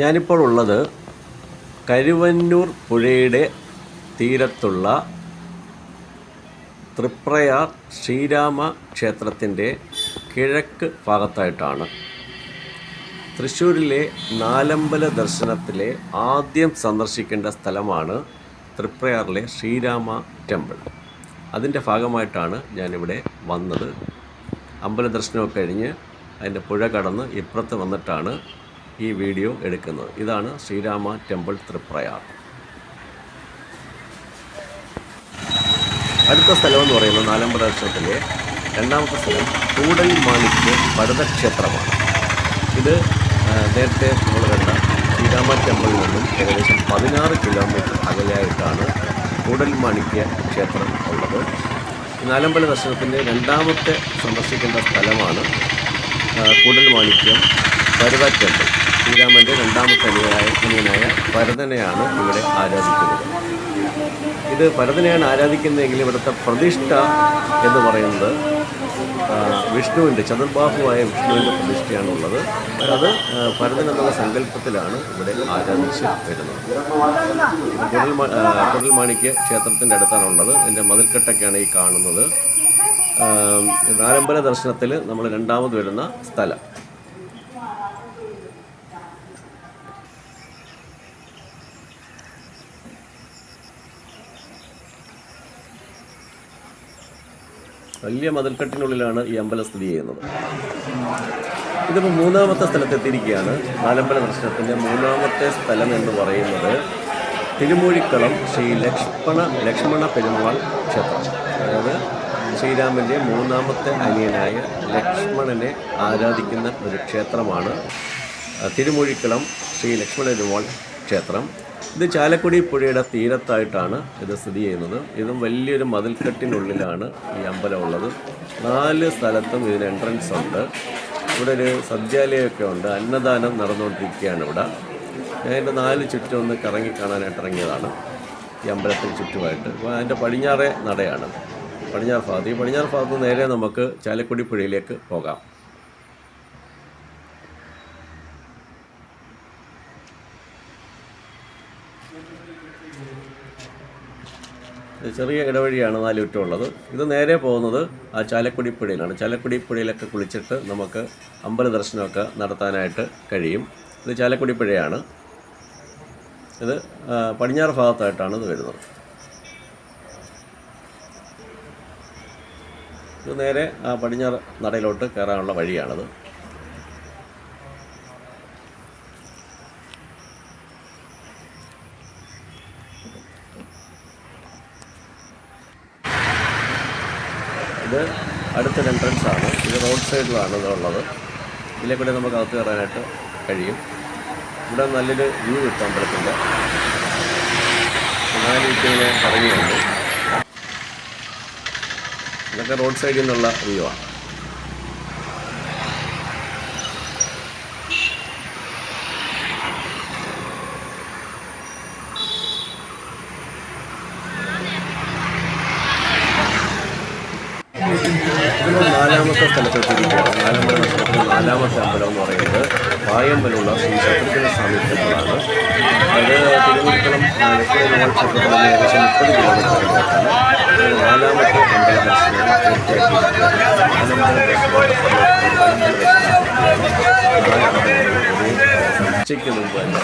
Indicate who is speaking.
Speaker 1: ഞാനിപ്പോൾ ഉള്ളത് കരുവന്നൂർ പുഴയുടെ തീരത്തുള്ള തൃപ്രയാർ ശ്രീരാമ ക്ഷേത്രത്തിന്റെ കിഴക്ക് ഭാഗത്തായിട്ടാണ്. തൃശ്ശൂരിലെ നാലമ്പല ദർശനത്തിലെ ആദ്യം സന്ദർശിക്കേണ്ട സ്ഥലമാണ് തൃപ്രയാറിലെ ശ്രീരാമ ടെമ്പിൾ. അതിന്റെ ഭാഗമായിട്ടാണ് ഞാനിവിടെ വന്നത്. അമ്പല ദർശനമൊക്കെ കഴിഞ്ഞ് അതിന്റെ പുഴ കടന്ന് ഇപ്പുറത്ത് വന്നിട്ടാണ് ഈ വീഡിയോ എടുക്കുന്നത്. ഇതാണ് ശ്രീരാമ ടെമ്പിൾ തൃപ്രയാർ. അടുത്ത സ്ഥലം എന്ന് പറയുന്നത് ദർശനത്തിലെ രണ്ടാമത്തെ സ്ഥലം കൂടൽ മാണിക്യ ഭരതക്ഷേത്രമാണ് ഇത് നേരത്തെ നമ്മൾ കണ്ട ശ്രീരാമ ടെമ്പിളിൽ നിന്നും ഏകദേശം പതിനാറ് കിലോമീറ്റർ അകലെയായിട്ടാണ് കൂടൽ മാണിക്യ ക്ഷേത്രം ഉള്ളത്. നാലമ്പല ദർശനത്തിന്റെ രണ്ടാമത്തെ സന്ദർശിക്കേണ്ട സ്ഥലമാണ് കൂടൽ മാണിക്യം ഭരത ശ്രീരാമന്റെ രണ്ടാമത്തെ അനുയായ അനുയനായ ഭരതനെയാണ് ഇവിടെ ആരാധിക്കുന്നത്. ഇത് ഭരതനെയാണ് ആരാധിക്കുന്നതെങ്കിൽ ഇവിടുത്തെ പ്രതിഷ്ഠ എന്ന് പറയുന്നത് വിഷ്ണുവിന്റെ ചതുർബാഹുവായ വിഷ്ണുവിന്റെ പ്രതിഷ്ഠയാണുള്ളത്. അത് ഭരതൻ എന്നുള്ള സങ്കല്പത്തിലാണ് ഇവിടെ ആരാധിച്ച് വരുന്നത്. കുടൽമാ കുടൽമാണിക്യ ക്ഷേത്രത്തിന്റെ അടുത്താണുള്ളത്. എന്റെ മതിൽക്കെട്ടൊക്കെയാണ് ഈ കാണുന്നത്. നാരമ്പല ദർശനത്തിൽ നമ്മൾ രണ്ടാമത് വരുന്ന സ്ഥലം. വലിയ മതിൽക്കെട്ടിനുള്ളിലാണ് ഈ അമ്പലം സ്ഥിതി ചെയ്യുന്നത്. ഇതിപ്പോൾ മൂന്നാമത്തെ സ്ഥലത്തെത്തിയിരിക്കുകയാണ് നാലമ്പല ദർശനത്തിന്റെ മൂന്നാമത്തെ സ്ഥലം എന്ന് പറയുന്നത് തിരുമൂഴിക്കളം ശ്രീ ലക്ഷ്മണ ലക്ഷ്മണ പെരുമാൾ ക്ഷേത്രം. അതായത് ശ്രീരാമന്റെ മൂന്നാമത്തെ അനിയനായ ലക്ഷ്മണനെ ആരാധിക്കുന്ന ഒരു ക്ഷേത്രമാണ് തിരുമൂഴിക്കളം ശ്രീ ലക്ഷ്മണ പെരുമാൾ ക്ഷേത്രം. ഇത് ചാലക്കുടി പുഴയുടെ തീരത്തായിട്ടാണ് ഇത് സ്ഥിതി ചെയ്യുന്നത്. ഇതും വലിയൊരു മതിൽക്കെട്ടിനുള്ളിലാണ് ഈ അമ്പലം ഉള്ളത്. നാല് സ്ഥലത്തും ഇതിന് എൻട്രൻസ് ഉണ്ട്. ഇവിടെ ഒരു സദ്യാലയമൊക്കെ ഉണ്ട്. അന്നദാനം നടന്നുകൊണ്ടിരിക്കുകയാണ് ഇവിടെ. ഞാൻ എന്റെ നാല് ചുറ്റും ഒന്ന് കറങ്ങി കാണാനായിട്ട് ഇറങ്ങിയതാണ്. ഈ അമ്പലത്തിന് ചുറ്റുമായിട്ട്. അപ്പോൾ അതിന്റെ പടിഞ്ഞാറേ നടയാണ്. പടിഞ്ഞാറ് ഭാഗത്ത്. ഈ പടിഞ്ഞാറ് ഭാഗത്ത് നേരെ നമുക്ക് ചാലക്കുടി പുഴയിലേക്ക് പോകാം. ചെറിയ ഇടവഴിയാണ് നാല് ഉള്ളത് ഇത് നേരെ പോകുന്നത് ആ ചാലക്കുടി പുഴയിലാണ് ചാലക്കുടി പുഴയിലൊക്കെ കുളിച്ചിട്ട് നമുക്ക് അമ്പല ദർശനമൊക്കെ നടത്താനായിട്ട് കഴിയും. ഇത് ചാലക്കുടി പുഴയാണ് ഇത് പടിഞ്ഞാറ് ഭാഗത്തായിട്ടാണ് ഇത് വരുന്നത്. ഇത് നേരെ ആ പടിഞ്ഞാറ് നടയിലോട്ട് കയറാനുള്ള വഴിയാണത്. ഇത് അടുത്തൊരു എൻട്രൻസ് ആണ്. ഇത് റോഡ് സൈഡിലാണ് ഇതുള്ളത്. ഇതിലെ കൂടെ നമുക്ക് അകത്ത് കയറാനായിട്ട് കഴിയും. ഇവിടെ നല്ലൊരു വ്യൂ കിട്ടാൻ അമ്പലത്തിന്റെ നാല് ഇങ്ങനെ ഇറങ്ങിയുണ്ട് ഇതൊക്കെ റോഡ് സൈഡിൽ നിന്നുള്ള വ്യൂ ആണ്. ഇതിന്റെ നാലാമത്തെ സ്ഥലത്തെത്തിയിരിക്കുകയാണ്. നാലമ്പല നക്ഷത്രത്തിൽ നാലാമത്തെ അമ്പലം എന്ന് പറയുന്നത് പായമ്പലുള്ള ശ്രീ ശത്രുഘ്ന സ്വാമി അത് തിരുവനന്തപുരം ലക്ഷ്മണ ക്ഷേത്രത്തിൽ ഏകദേശം മുപ്പത് കിലോമീറ്റർ നാലാമത്തെ അമ്പല ദർശനം പൂർത്തിയാക്കിയിരിക്കുകയാണ്. ഉച്ചയ്ക്ക് മുമ്പ് തന്നെ